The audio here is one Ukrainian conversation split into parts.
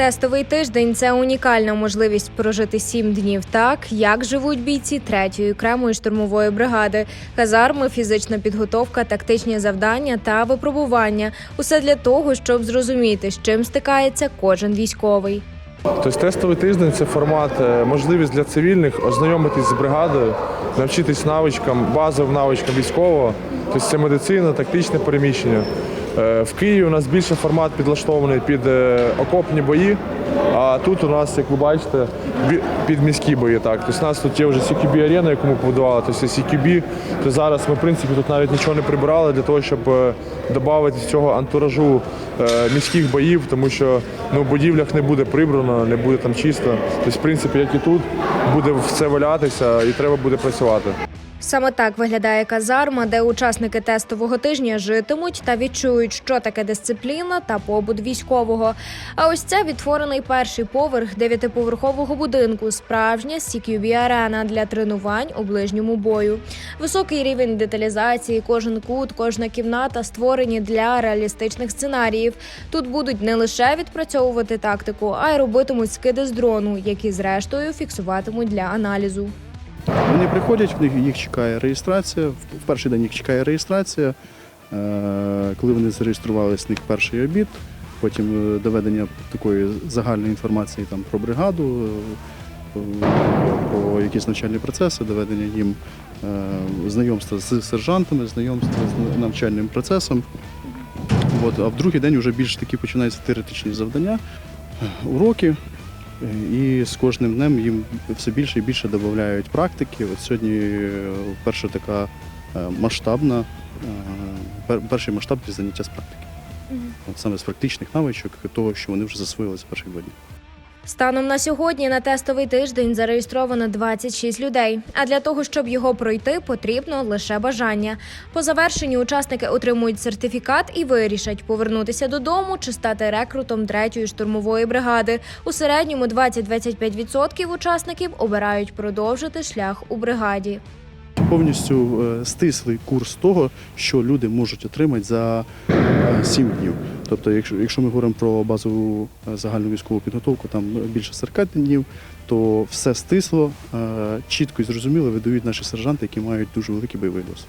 Тестовий тиждень це унікальна можливість прожити сім днів так, як живуть бійці третьої окремої штурмової бригади. Казарми, фізична підготовка, тактичні завдання та випробування усе для того, щоб зрозуміти, з чим стикається кожен військовий. Тобто тестовий тиждень це формат, е, можливість для цивільних ознайомитись з бригадою, навчитись навичкам, базовим навичкам військового, тобто це медицина, тактичне переміщення. Е, В Києві у нас більше формат підлаштований під е, окопні бої, а тут у нас, як ви бачите, під міські бої. Так. Тобто у нас тут є вже CQB арена, яку ми побудували, тобто CQB, то зараз ми в принципі тут навіть нічого не прибирали для того, щоб е, додати цього антуражу міських боїв, тому що ну, в будівлях не буде прибрано, не буде там чисто. Тобто, в принципі, як і тут, буде все валятися і треба буде працювати. Саме так виглядає казарма, де учасники тестового тижня житимуть та відчують, що таке дисципліна та побут військового. А ось це відтворений перший поверх дев'ятиповерхового будинку, справжня CQB арена для тренувань у ближньому бою. Високий рівень деталізації, кожен кут, кожна кімната створені для реалістичних сценаріїв. Тут будуть не лише відпрацьовувати тактику, а й робитимуть скиди з дрону, які зрештою фіксуватимуть для аналізу. Вони приходять, в них їх чекає реєстрація. В перший день їх чекає реєстрація. Е, Коли вони зареєструвалися, них перший обід, потім е, доведення такої загальної інформації там, про бригаду, е, про якісь навчальні процеси, доведення їм знайомства з сержантами, знайомства з навчальним процесом. От, а в другий день вже більш такі починаються теоретичні завдання, уроки. І з кожним днем їм все більше і більше додають практики. От сьогодні е, перша така е, масштабна, е, перший масштаб для заняття з практики. От саме з практичних навичок, того, що вони вже засвоїли з перших два дні. Станом на сьогодні на тестовий тиждень зареєстровано 26 людей. А для того, щоб його пройти, потрібно лише бажання. По завершенні учасники отримують сертифікат і вирішать повернутися додому чи стати рекрутом третьої штурмової бригади. У середньому 20-25% учасників обирають продовжити шлях у бригаді. Повністю е, стислий курс того, що люди можуть отримати за 7 днів. Тобто, якщо, якщо ми говоримо про базову е, загальну військову підготовку, там більше 40 днів, то все стисло, е, чітко і зрозуміло видають наші сержанти, які мають дуже великий бойовий досвід.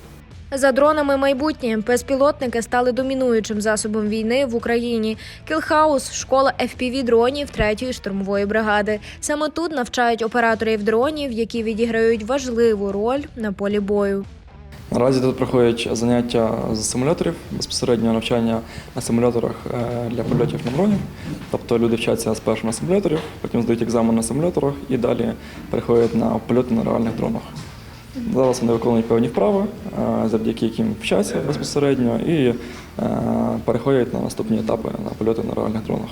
За дронами майбутнє безпілотники стали домінуючим засобом війни в Україні. Кілхаус школа fpv дронів третьої штурмової бригади. Саме тут навчають операторів дронів, які відіграють важливу роль на полі бою. Наразі тут проходять заняття з симуляторів, безпосередньо навчання на симуляторах е, для польотів на дронів. Тобто люди вчаться спершу на симуляторів, потім здають екзамен на симуляторах і далі переходять на польоти на реальних дронах. Зараз вони виконують певні вправи, е, завдяки яким вчаться безпосередньо і е, переходять на наступні етапи на польоти на реальних дронах.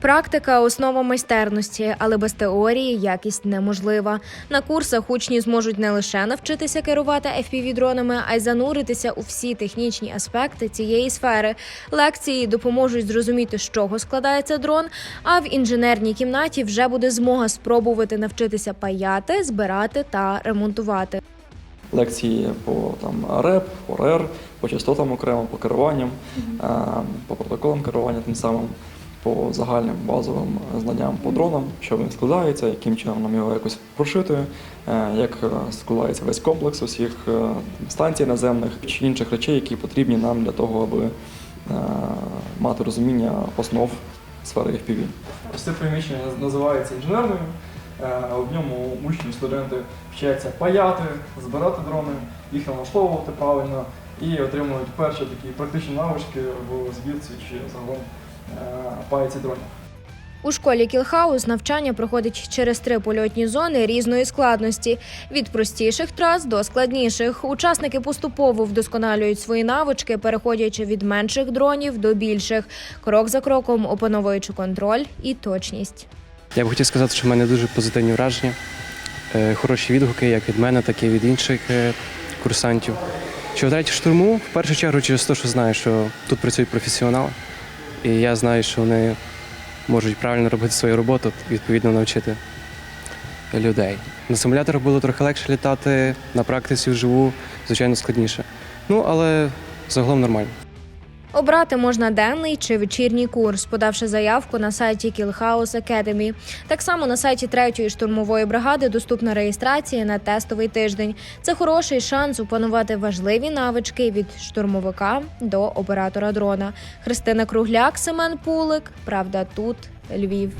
Практика основа майстерності, але без теорії якість неможлива. На курсах учні зможуть не лише навчитися керувати fpv дронами, а й зануритися у всі технічні аспекти цієї сфери. Лекції допоможуть зрозуміти, з чого складається дрон. А в інженерній кімнаті вже буде змога спробувати навчитися паяти, збирати та ремонтувати. лекції по там РЕП, по РЕР, по частотам окремо, по керуванням, е, по протоколам керування тим самим, по загальним базовим знанням по дронам, що він складається, яким чином нам його якось прошити, е, як е, складається весь комплекс усіх е, станцій наземних чи інших речей, які потрібні нам для того, аби мати розуміння основ сфери FPV. Це приміщення називається інженерною. В ньому учні, студенти вчаться паяти, збирати дрони, їх налаштовувати правильно і отримують перші такі практичні навички в збірці чи загалом е, паяці дронів. У школі Кілхаус навчання проходить через три польотні зони різної складності від простіших трас до складніших. Учасники поступово вдосконалюють свої навички, переходячи від менших дронів до більших, крок за кроком опановуючи контроль і точність. Я б хотів сказати, що в мене дуже позитивні враження, Е, хороші відгуки як від мене, так і від інших е, курсантів. Що в третій штурму, в першу чергу, через те, що знаю, що тут працюють професіонали, і я знаю, що вони можуть правильно робити свою роботу, відповідно навчити людей. На симуляторах було трохи легше літати, на практиці вживу, звичайно, складніше. Ну, але загалом нормально. Обрати можна денний чи вечірній курс, подавши заявку на сайті Killhouse Academy. Так само на сайті третьої штурмової бригади доступна реєстрація на тестовий тиждень. Це хороший шанс опанувати важливі навички від штурмовика до оператора дрона. Христина Кругляк, Семен Пулик. Правда, тут Львів.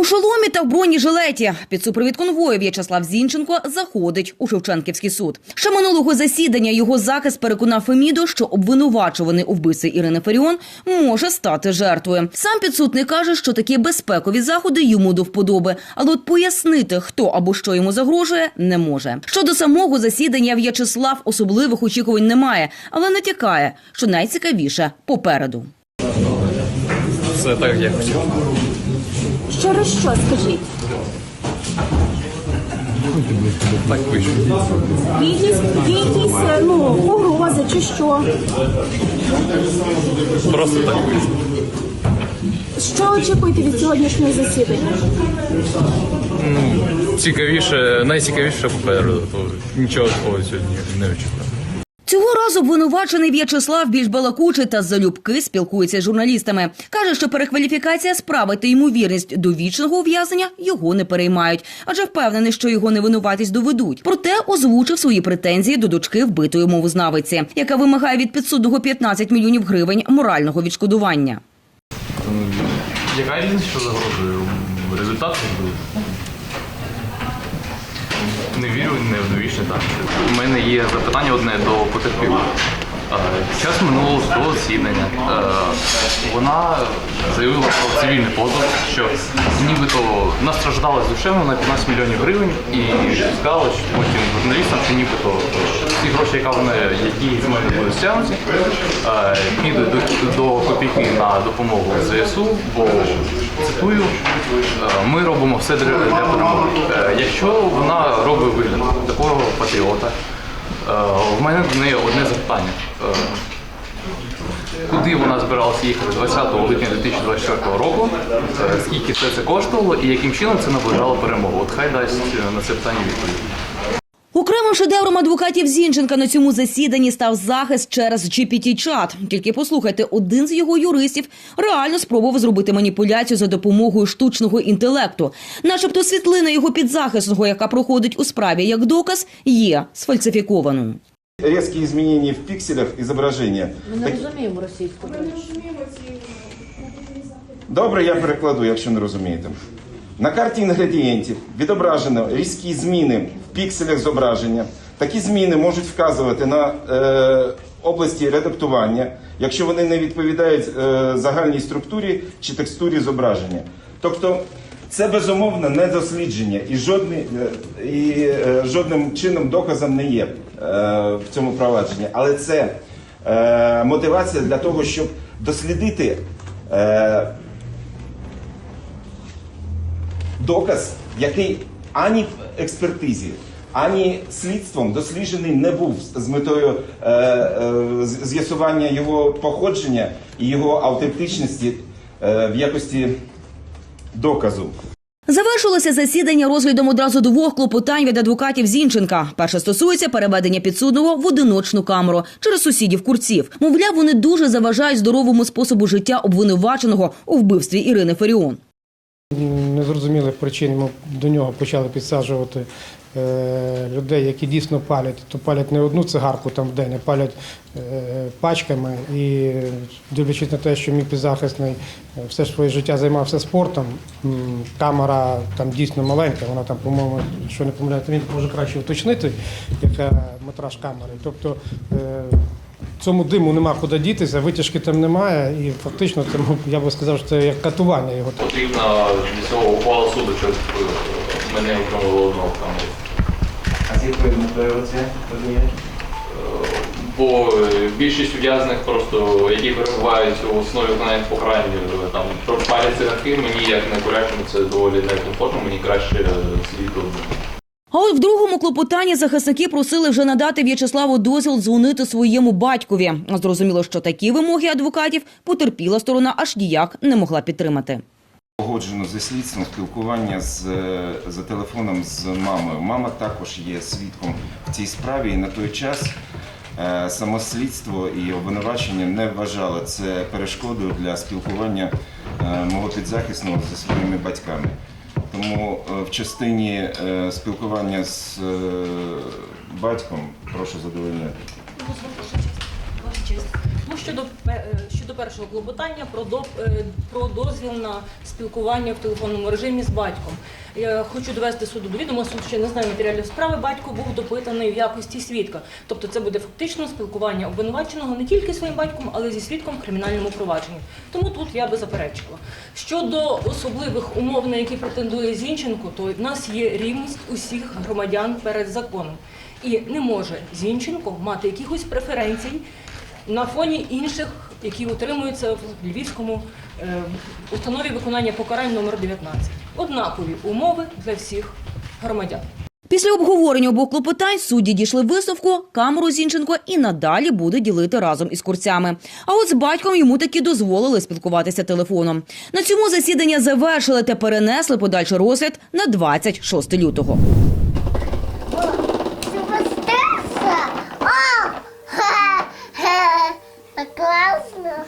У шоломі та в бронежилеті під супровід конвою В'ячеслав Зінченко заходить у Шевченківський суд. Ще минулого засідання його захист переконав Феміду, що обвинувачуваний у вбивстві Ірини Фаріон може стати жертвою. Сам підсудний каже, що такі безпекові заходи йому до вподоби, але от пояснити, хто або що йому загрожує, не може. Щодо самого засідання В'ячеслав особливих очікувань не має, але натякає, що найцікавіше попереду. Все так, як хотів. Через що скажіть? Бідність, якісь е, ну, погрози чи що? Просто так вийшло. Що очікуєте від сьогоднішнього засідання? Цікавіше, найцікавіше попереду, то нічого такого сьогодні не очікую. Цього разу обвинувачений В'ячеслав більш балакучий та залюбки спілкується з журналістами. Каже, що перекваліфікація справи та ймовірність до вічного ув'язнення його не переймають, адже впевнений, що його невинуватість доведуть. Проте озвучив свої претензії до дочки вбитої мовознавиці, яка вимагає від підсудного 15 мільйонів гривень морального відшкодування. Яка різниця, що загрожує? Результат. Не вірю, не вдовічне так. У мене є запитання одне до потерпілої. Е, час минулого судового засідання е, вона заявила про цивільний позов, що нібито настраждалась душевно на 15 мільйонів гривень і сказала що потім журналістам, що нібито всі гроші, яка вона, які з мене будуть стягнуті, е, підуть до, до копійки на допомогу ЗСУ, бо цитую, ми робимо все для перемоги. Якщо вона робить вигляд такого патріота, Е, В мене до неї одне запитання. Е, Куди вона збиралася їхати 20 липня 2024 року? Е, Скільки все це коштувало і яким чином це наближало перемогу? От хай дасть на це питання відповідь. Окремим шедевром адвокатів Зінченка на цьому засіданні став захист через GPT-чат. Тільки послухайте, один з його юристів реально спробував зробити маніпуляцію за допомогою штучного інтелекту. Начебто світлина його підзахисного, яка проходить у справі як доказ, є сфальсифікованою. резкие изменения в пикселях изображения. Ми не розуміємо російську. Добре, я перекладу, якщо не розумієте. На карті інгредієнтів відображено різкі зміни в пікселях зображення. Такі зміни можуть вказувати на е, області редактування, якщо вони не відповідають е, загальній структурі чи текстурі зображення. Тобто це безумовно не дослідження і, жодний, е, і е, жодним чином доказом не є е, в цьому провадженні. Але це е, мотивація для того, щоб дослідити. Е, доказ, який ані в експертизі, ані слідством досліджений не був з метою е, е, з'ясування його походження і його автентичності е, в якості доказу. Завершилося засідання розглядом одразу двох клопотань від адвокатів Зінченка. Перше стосується переведення підсудного в одиночну камеру через сусідів курців. Мовляв, вони дуже заважають здоровому способу життя обвинуваченого у вбивстві Ірини Фаріон. Незрозумілих причин ми до нього почали підсаджувати е, людей, які дійсно палять, то палять не одну цигарку там в день, а палять е, пачками. І дивлячись на те, що мій підзахисний е, все своє життя займався спортом, камера там дійсно маленька, вона там, по-моєму, що не помиляєте, він може краще уточнити, яка метраж камери. Тобто цьому диму нема куди дітися, витяжки там немає, і фактично це, я би сказав, що це як катування його. Потрібна для цього ухвала суду, щоб е, мене отримали одного в камері. А з якою метою це Бо е, більшість ув'язаних просто, які перебувають у основі виконання покарань, е, там палять цигарки, мені як не це доволі некомфортно, мені краще е, сидіти одному. А от в другому клопотанні захисники просили вже надати В'ячеславу дозвіл дзвонити своєму батькові. Зрозуміло, що такі вимоги адвокатів потерпіла сторона аж ніяк не могла підтримати. Погоджено зі слідством спілкування з, е, за телефоном з мамою. Мама також є свідком в цій справі, і на той час е, самослідство і обвинувачення не вважало це перешкодою для спілкування е, мого підзахисного зі своїми батьками. Тому е, в частині е, спілкування з е, батьком прошу задовольняти. Ваша честь. Ну, щодо, е, щодо першого клопотання про, до, е, про дозвіл на спілкування в телефонному режимі з батьком. Я хочу довести суду до відома, суд ще не знає матеріалів справи, батько був допитаний в якості свідка. Тобто це буде фактично спілкування обвинуваченого не тільки своїм батьком, але й зі свідком в кримінальному провадженні. Тому тут я би заперечила. Щодо особливих умов, на які претендує Зінченко, то в нас є рівність усіх громадян перед законом. І не може Зінченко мати якихось преференцій на фоні інших, які утримуються в Львівському е, установі виконання покарань номер 19. Однакові умови для всіх громадян. Після обговорення обох клопотань судді дійшли висновку, камеру Зінченко і надалі буде ділити разом із курцями. А от з батьком йому таки дозволили спілкуватися телефоном. На цьому засідання завершили та перенесли подальший розгляд на 26 лютого. Сюрприз! О! Ха-ха! Так класно!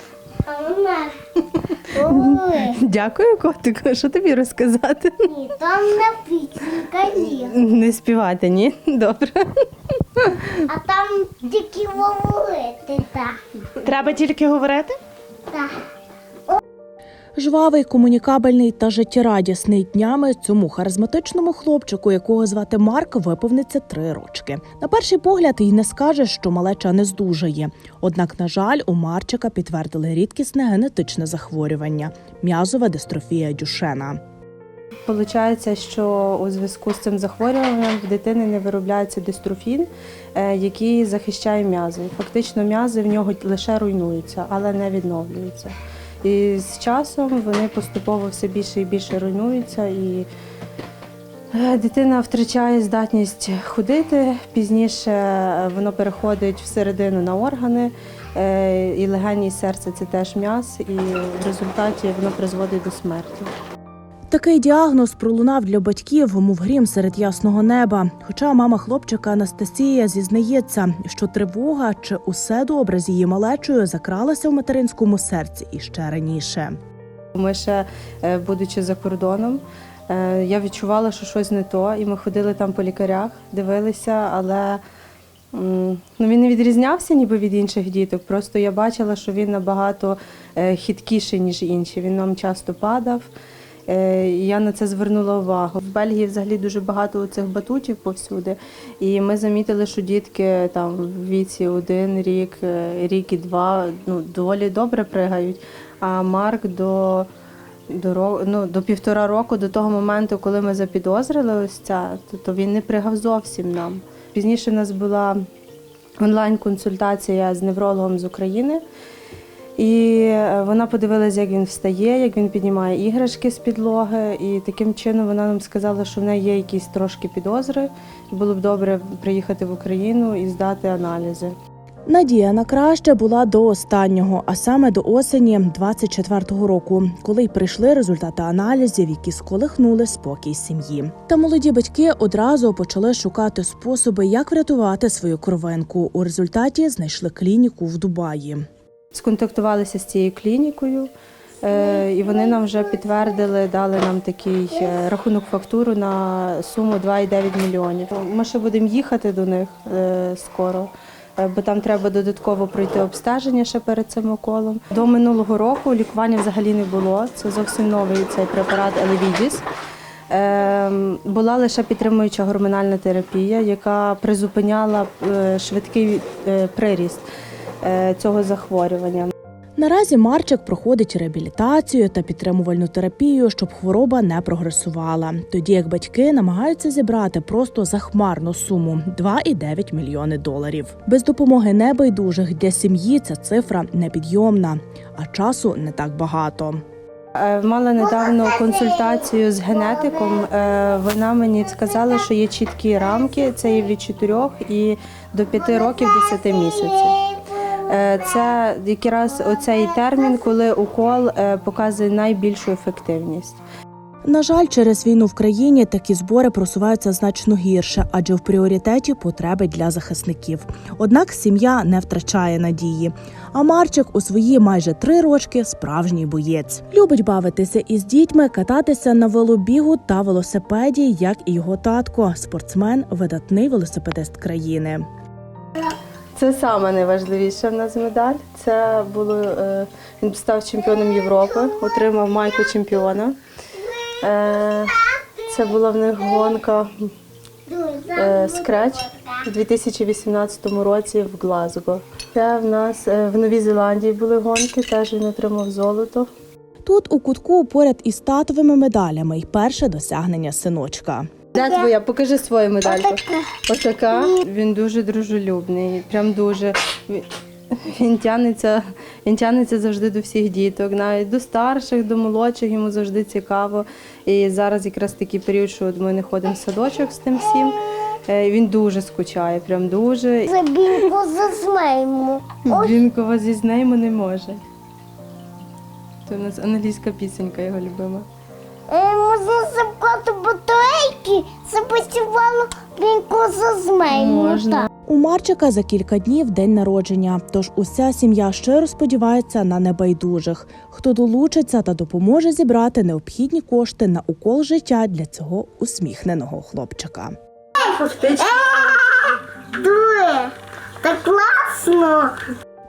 А у нас? Ой, Дякую, котику. Що тобі розказати? ні, там напічника є. Не співати, ні? Добре. А там тільки говорити, так. Треба тільки говорити? Так. Жвавий, комунікабельний та життєрадісний днями цьому харизматичному хлопчику, якого звати Марк, виповниться три рочки. На перший погляд і не скаже, що малеча не здужає. Однак, на жаль, у Марчика підтвердили рідкісне генетичне захворювання м'язова дистрофія Дюшена. Получається, що у зв'язку з цим захворюванням в дитини не виробляється дистрофін, е, який захищає м'язи. Фактично, м'язи в нього лише руйнуються, але не відновлюються. І з часом вони поступово все більше і більше руйнуються, і е, дитина втрачає здатність ходити. Пізніше е, воно переходить всередину на органи, е, і легені серце це теж м'яз, і в результаті воно призводить до смерті. Такий діагноз пролунав для батьків, мов грім серед ясного неба. Хоча мама хлопчика Анастасія зізнається, що тривога чи усе добре з її малечою закралася в материнському серці іще раніше. Ми ще, е, будучи за кордоном, е, я відчувала, що щось не то, і ми ходили там по лікарях, дивилися, але ну, він не відрізнявся ніби від інших діток. Просто я бачила, що він набагато е, хиткіший, ніж інші. Він нам часто падав. Е, Я на це звернула увагу. В Бельгії взагалі дуже багато цих батутів повсюди. І ми замітили, що дітки там в віці один рік, е, рік і два ну, доволі добре пригають. А Марк до, до, ну, до півтора року, до того моменту, коли ми запідозрили ось це, то, то він не пригав зовсім нам. Пізніше в нас була онлайн-консультація з неврологом з України. І е, вона подивилася, як він встає, як він піднімає іграшки з підлоги. І таким чином вона нам сказала, що в неї є якісь трошки підозри. І було б добре приїхати в Україну і здати аналізи. Надія на краще була до останнього, а саме до осені 24-го року, коли й прийшли результати аналізів, які сколихнули спокій сім'ї. Та молоді батьки одразу почали шукати способи, як врятувати свою кровинку. У результаті знайшли клініку в Дубаї. Сконтактувалися з цією клінікою, е, і вони нам вже підтвердили, дали нам такий е, рахунок фактуру на суму 2,9 мільйонів. Ми ще будемо їхати до них е, скоро. Бо там треба додатково пройти обстеження ще перед цим уколом. До минулого року лікування взагалі не було. Це зовсім новий цей препарат Елевідіс. Була лише підтримуюча гормональна терапія, яка призупиняла швидкий приріст цього захворювання. Наразі Марчик проходить реабілітацію та підтримувальну терапію, щоб хвороба не прогресувала. Тоді як батьки намагаються зібрати просто захмарну суму 2,9 мільйони доларів. Без допомоги небайдужих для сім'ї ця цифра непідйомна, а часу не так багато. Е, Мала недавно консультацію з генетиком. Е, Вона мені сказала, що є чіткі рамки, це є від 4 і до 5 років 10 місяців. Це якраз оцей термін, коли укол е, показує найбільшу ефективність. На жаль, через війну в країні такі збори просуваються значно гірше, адже в пріоритеті потреби для захисників. Однак сім'я не втрачає надії. А Марчик у свої майже три рочки справжній боєць. Любить бавитися із дітьми, кататися на велобігу та велосипеді, як і його татко, спортсмен, видатний велосипедист країни. Це саме найважливіша в нас медаль. Це було е, він став чемпіоном Європи, отримав майку чемпіона. Е, Це була в них гонка е, скреч у 2018 році в Глазго. Це в нас в Новій Зеландії були гонки, теж він отримав золото. Тут у кутку поряд із татовими медалями й перше досягнення синочка. Де твоя? Покажи свою медальку. Отака. Він дуже дружелюбний, прям дуже. Він- тягнеться, він тягнеться завжди до всіх діток, навіть до старших, до молодших, йому завжди цікаво. І зараз якраз такий період, що от ми не ходимо в садочок з тим всім. Е, Він дуже скучає, прям дуже. Забінку зазнаймо. Він кого зізнаймо не може. Це у нас англійська пісенька його любима. Е, Можна запхати батарейки, запасівало бінку зазнаймо. Можна. У Марчика за кілька днів день народження. Тож уся сім'я щиро сподівається на небайдужих, хто долучиться та допоможе зібрати необхідні кошти на укол життя для цього усміхненого хлопчика. Дує, так класно.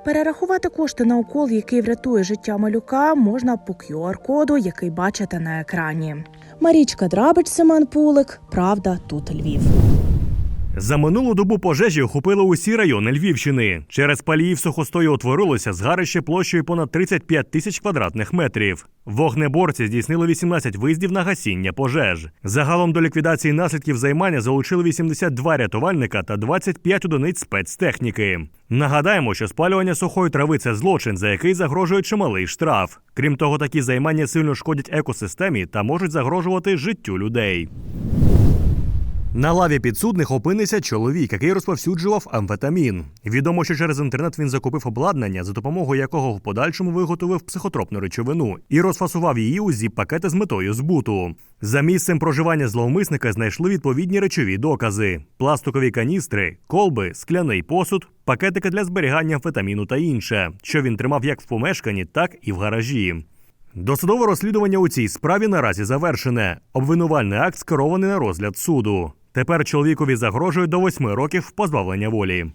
Перерахувати кошти на укол, який врятує життя малюка, можна по QR-коду, який бачите на екрані. Марічка Драбич, Семен Пулик. Правда, тут Львів. За минулу добу пожежі охопили усі райони Львівщини. Через палії в сухостої утворилося згарище площею понад 35 тисяч квадратних метрів. Вогнеборці здійснили 18 виїздів на гасіння пожеж. Загалом до ліквідації наслідків займання залучили 82 рятувальника та 25 одиниць спецтехніки. Нагадаємо, що спалювання сухої трави це злочин, за який загрожує чималий штраф. Крім того, такі займання сильно шкодять екосистемі та можуть загрожувати життю людей. На лаві підсудних опинився чоловік, який розповсюджував амфетамін. Відомо, що через інтернет він закупив обладнання, за допомогою якого в подальшому виготовив психотропну речовину і розфасував її у зіп-пакети з метою збуту. За місцем проживання зловмисника знайшли відповідні речові докази: пластикові каністри, колби, скляний посуд, пакетики для зберігання амфетаміну та інше, що він тримав як в помешканні, так і в гаражі. Досудове розслідування у цій справі наразі завершене. Обвинувальний акт скерований на розгляд суду. Тепер чоловікові загрожує до восьми років позбавлення волі.